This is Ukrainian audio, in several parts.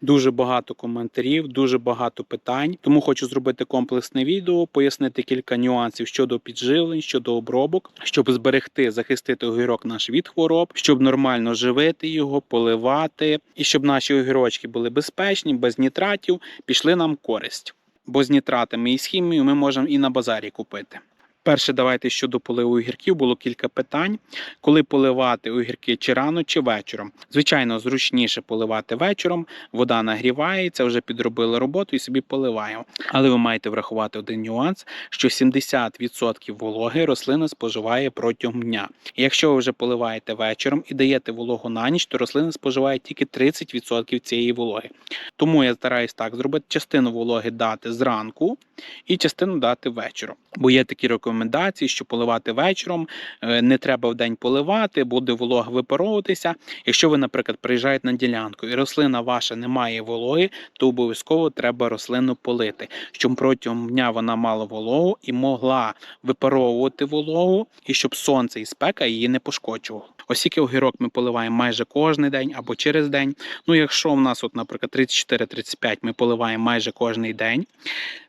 Дуже багато коментарів, дуже багато питань. Тому хочу зробити комплексне відео, пояснити кілька нюансів щодо підживлень, щодо обробок, щоб зберегти, захистити огірок наш від хвороб, щоб нормально живити його, поливати, і щоб наші огірочки були безпечні, без нітратів, пішли нам користь. Бо з нітратами і з хімією ми можемо і на базарі купити. Перше, давайте щодо поливу огірків було кілька питань. Коли поливати огірки чи рано, чи вечором. Звичайно, зручніше поливати вечором, вода нагрівається, вже підробили роботу і собі поливаємо. Але ви маєте врахувати один нюанс, що 70% вологи рослина споживає протягом дня. Якщо ви вже поливаєте вечором і даєте вологу на ніч, то рослина споживає тільки 30% цієї вологи. Тому я стараюсь так зробити частину вологи дати зранку і частину дати вечором. Бо є такі рекомендації, що поливати вечором е, не треба в день поливати, буде волога випаровуватися. Якщо ви, наприклад, приїжджаєте на ділянку і рослина ваша не має вологи, то обов'язково треба рослину полити, щоб протягом дня вона мала вологу і могла випаровувати вологу, і щоб сонце і спека її не пошкоджувало. Оскільки огірок ми поливаємо майже кожен день або через день. Ну, якщо в нас, от, наприклад, 34-35 ми поливаємо майже кожен день,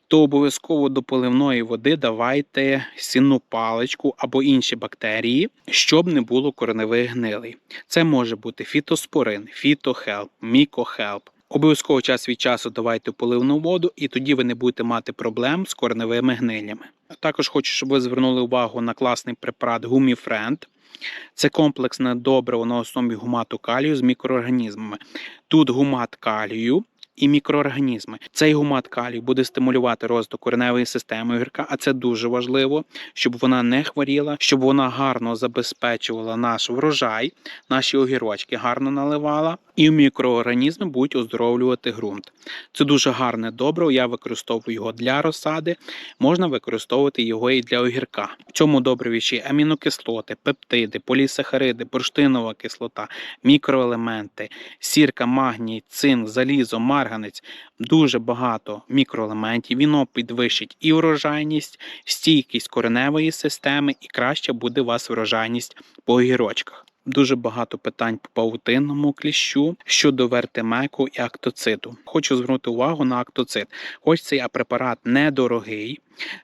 то обов'язково до поливної води давайте сінну паличку або інші бактерії, щоб не було кореневих гнилей. Це може бути фітоспорин, фітохелп, мікохелп. Обов'язково час від часу давайте поливну воду, і тоді ви не будете мати проблем з кореневими гнилями. Також хочу, щоб ви звернули увагу на класний препарат Гуміфренд. Це комплексне добриво на основі гумату калію з мікроорганізмами. Тут гумат калію і мікроорганізми. Цей гумат калію буде стимулювати розвиток кореневої системи огірка, а це дуже важливо, щоб вона не хворіла, щоб вона гарно забезпечувала наш врожай, наші огірочки гарно наливала, і мікроорганізми будуть оздоровлювати ґрунт. Це дуже гарне добриво. Я використовую його для розсади. Можна використовувати його і для огірка. В цьому добриві ще амінокислоти, пептиди, полісахариди, бурштинова кислота, мікроелементи, сірка, магній, цинк, залізо, марганець. Дуже багато мікроелементів. Віно підвищить і врожайність, стійкість кореневої системи, і краще буде у вас врожайність по огірочках. Дуже багато питань по павутинному кліщу щодо вертемеку і актоциду. Хочу звернути увагу на актоцид. Хоч цей препарат недорогий.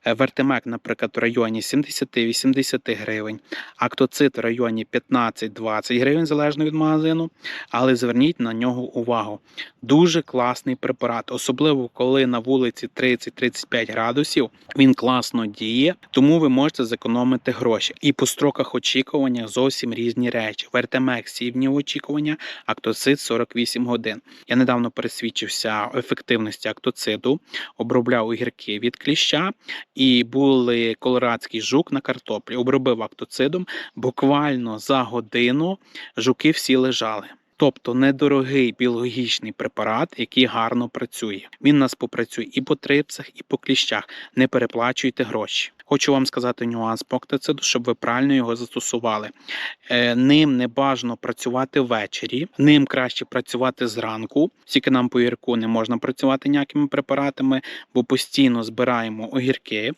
Е, Вертемек, наприклад, в районі 70-80 гривень, актоцид в районі 15-20 гривень залежно від магазину. Але зверніть на нього увагу. Дуже класний препарат, особливо коли на вулиці 30-35 градусів. Він класно діє, тому ви можете зекономити гроші. І по строках очікування зовсім різні речі. Вертемек 7 днів очікування, актоцид 48 годин. Я недавно пересвідчився ефективності актоциду, обробляв огірки від кліща і були колорадський жук на картоплі. Обробив актоцидом. Буквально за годину жуки всі лежали. Тобто недорогий біологічний препарат, який гарно працює. Він нас попрацює і по трипсах, і по кліщах. Не переплачуйте гроші. Хочу вам сказати нюанс по актоциду, щоб ви правильно його застосували. Е, Ним не бажано працювати ввечері, ним краще працювати зранку. Тільки нам по гірку не можна працювати ніякими препаратами, бо постійно збираємо огірки.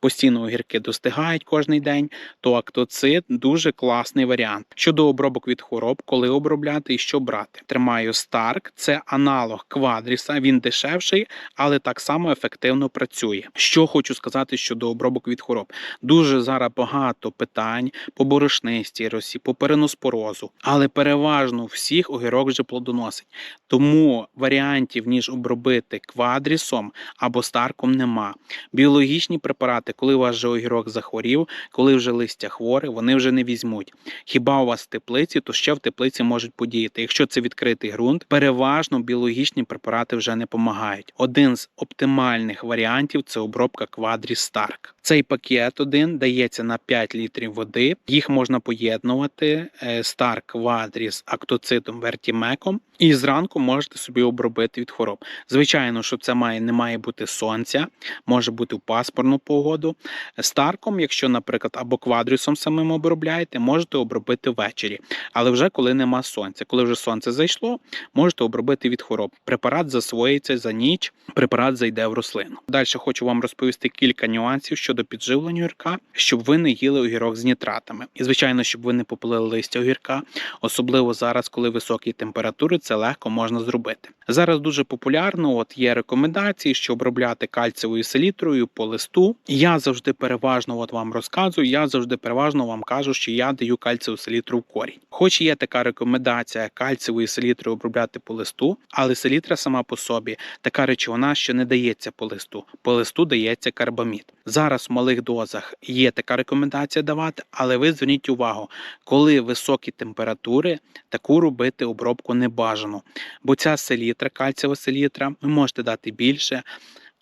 Постійно огірки достигають кожен день, то актоцид дуже класний варіант. Щодо обробок від хвороб, коли обробляти і що брати. Тримаю Старк, це аналог квадріса, він дешевший, але так само ефективно працює. Що хочу сказати щодо обробок від хвороб. Дуже зараз багато питань по борошнистій росі, по переноспорозу, але переважно всіх огірок вже плодоносить. Тому варіантів, ніж обробити квадрісом або старком, нема. Біологічні препарати, коли ваш же огірок захворів, коли вже листя хворе, вони вже не візьмуть. Хіба у вас в теплиці, то ще в теплиці можуть подіяти. Якщо це відкритий ґрунт, переважно біологічні препарати вже не допомагають. Один з оптимальних варіантів це обробка Quadris Stark. Цей пакет один дається на 5 літрів води. Їх можна поєднувати е, Stark Quadris актоцидом вертімеком. І зранку можете собі обробити від хвороб. Звичайно, що це має не має бути сонця, може бути в пасмурну погоду. Старком, якщо, наприклад, або квадрісом самим обробляєте, можете обробити ввечері, але вже коли нема сонця. Коли вже сонце зайшло, можете обробити від хвороб. Препарат засвоїться за ніч, препарат зайде в рослину. Далі хочу вам розповісти кілька нюансів щодо підживлення огірка, щоб ви не їли огірок з нітратами. І звичайно, щоб ви не попалили листя огірка, особливо зараз, коли високі температури, це легко можна зробити. Зараз дуже популярно. От є рекомендації, що обробляти кальцієвою селітрою по листу. Я завжди переважно от вам розказую. Я завжди переважно вам кажу, що я даю кальцієву селітру в корінь. Хоч є така рекомендація кальцієвою селітрою обробляти по листу, але селітра сама по собі така речовина, що не дається по листу. По листу дається карбамід. Зараз в малих дозах є така рекомендація давати, але ви зверніть увагу, коли високі температури, таку робити обробку не бажано. Бо ця селітра, кальцієва селітра, ви можете дати більше,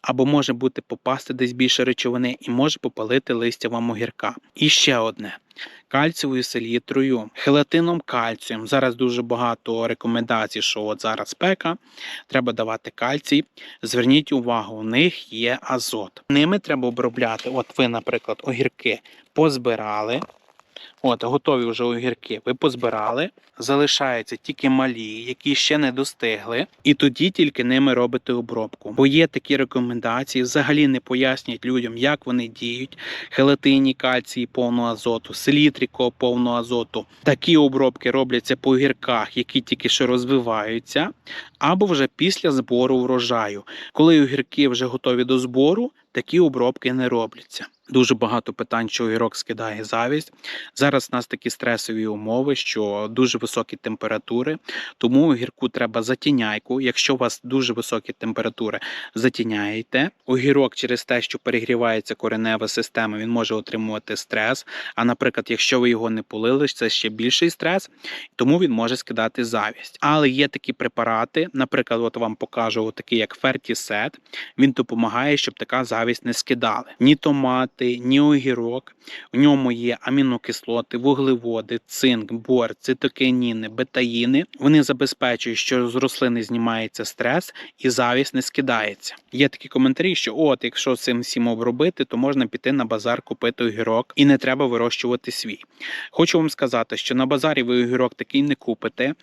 або може бути попасти десь більше речовини і може попалити листя вам огірка. І ще одне. Кальцієвою селітрою, хелатином кальцієм. Зараз дуже багато рекомендацій, що от зараз спека, треба давати кальцій. Зверніть увагу, у них є азот. Ними треба обробляти. От ви, наприклад, огірки позбирали. От, готові вже огірки. Ви позбирали, залишаються тільки малі, які ще не достигли, і тоді тільки ними робите обробку. Бо є такі рекомендації, взагалі не пояснюють людям, як вони діють. Хелатині, кальції повного азоту, селітріко повного азоту. Такі обробки робляться по огірках, які тільки що розвиваються, або вже після збору врожаю. Коли огірки вже готові до збору, такі обробки не робляться. Дуже багато питань, що огірок скидає завість. У нас такі стресові умови, що дуже високі температури, тому огірку треба затіняйку. Якщо у вас дуже високі температури, затіняєте. Огірок через те, що перегрівається коренева система, він може отримувати стрес. А наприклад, якщо ви його не полили, це ще більший стрес, тому він може скидати завість. Але є такі препарати, наприклад, от вам покажу, такий як Фертісет. Він допомагає, щоб така завість не скидали. Ні томати, ні огірок. У ньому є амінокислоти, вуглеводи, цинк, бор, цитокініни, бетаїни. Вони забезпечують, що з рослини знімається стрес і завість не скидається. Є такі коментарі, що от, якщо цим всім обробити, то можна піти на базар, купити огірок і не треба вирощувати свій. Хочу вам сказати, що на базарі ви огірок такий не купите.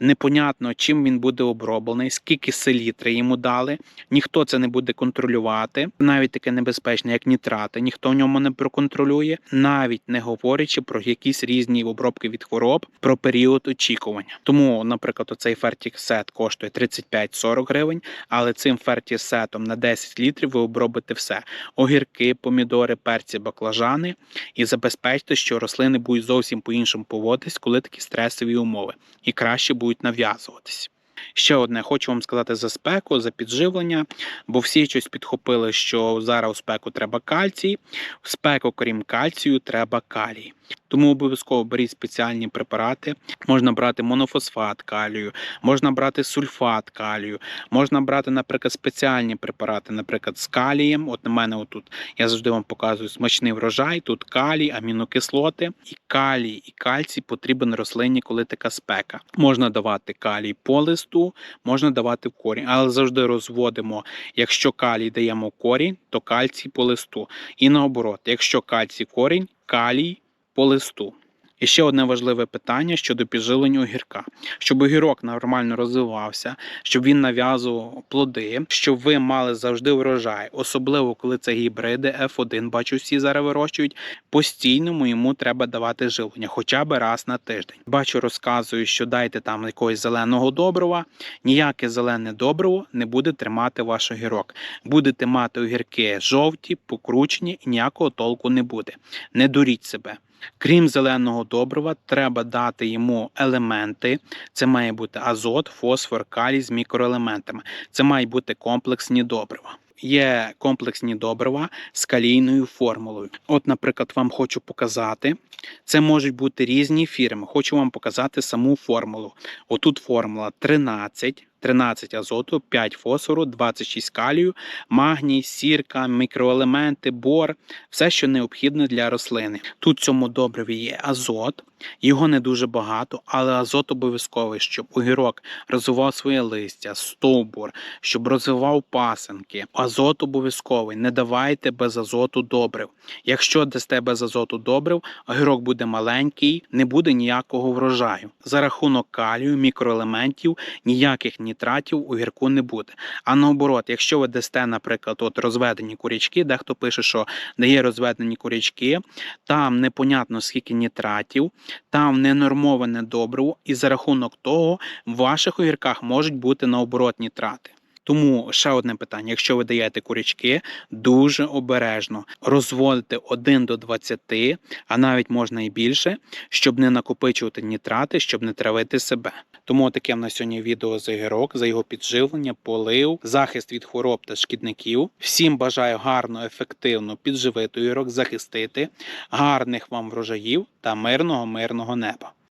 Непонятно, чим він буде оброблений, скільки селітри йому дали. Ніхто це не буде контролювати. Навіть таке небезпечне, як нітрати, ніхто в ньому не проконтролює, навіть не говорячи про якісь різні обробки від хвороб, про період очікування. Тому, наприклад, оцей фертіксет коштує 35-40 гривень, але цим фертісетом на 10 літрів ви обробите все: огірки, помідори, перці, баклажани, і забезпечте, що рослини будуть зовсім по-іншому поводитись, коли такі стресові умови, і краще будуть нав'язуватись. Ще одне хочу вам сказати за спеку, за підживлення, бо всі щось підхопили, що зараз у спеку треба кальцій, в спеку, крім кальцію, треба калій. Тому обов'язково беріть спеціальні препарати. Можна брати монофосфат калію, можна брати сульфат калію, можна брати, наприклад, спеціальні препарати, наприклад, з калієм. От на мене отут я завжди вам показую смачний врожай. Тут калій, амінокислоти, і калій, і кальцій потрібен рослині, коли така спека. Можна давати калій по листу, можна давати в корінь, але завжди розводимо. Якщо калій даємо корінь, то кальцій по листу. І наоборот, якщо кальцій корінь, калій по листу. І ще одне важливе питання щодо підживлення огірка. Щоб огірок нормально розвивався, щоб він нав'язував плоди, щоб ви мали завжди врожай, особливо коли це гібриди F1, бачу, всі зараз вирощують. Постійному йому треба давати живлення, хоча б раз на тиждень. Бачу, розказую, що дайте там якогось зеленого добрива. Ніяке зелене добриво не буде тримати ваш огірок. Будете мати огірки жовті, покручені і ніякого толку не буде. Не дуріть себе. Крім зеленого добрива, треба дати йому елементи. Це має бути азот, фосфор, калій з мікроелементами. Це мають бути комплексні добрива. Є комплексні добрива з калійною формулою. От, наприклад, вам хочу показати. Це можуть бути різні фірми. Хочу вам показати саму формулу. Отут формула 13. 13 азоту, 5 фосфору, 26 калію, магній, сірка, мікроелементи, бор, все, що необхідне для рослини. Тут цьому добриві є азот, Його не дуже багато, але азот обов'язковий, щоб огірок розвивав своє листя, стовбур, щоб розвивав пасенки. Азот обов'язковий. Не давайте без азоту добрив. Якщо дасте без азоту добрив, огірок буде маленький, не буде ніякого врожаю. За рахунок калію, мікроелементів, ніяких нітратів у гірку не буде. А наоборот, якщо ви дасте, наприклад, от розведені курячки, дехто пише, що дає розведені курячки, там непонятно скільки нітратів, там ненормоване добриво, і за рахунок того в ваших огірках можуть бути наоборотні нітрати. Тому ще одне питання: якщо ви даєте курячки, дуже обережно розводити 1 до 20, а навіть можна і більше, щоб не накопичувати нітрати, щоб не травити себе. Тому таке в нас сьогодні відео за огірок, за його підживлення, полив, захист від хвороб та шкідників. Всім бажаю гарно, ефективно підживити огірок, захистити, гарних вам врожаїв та мирного, мирного неба.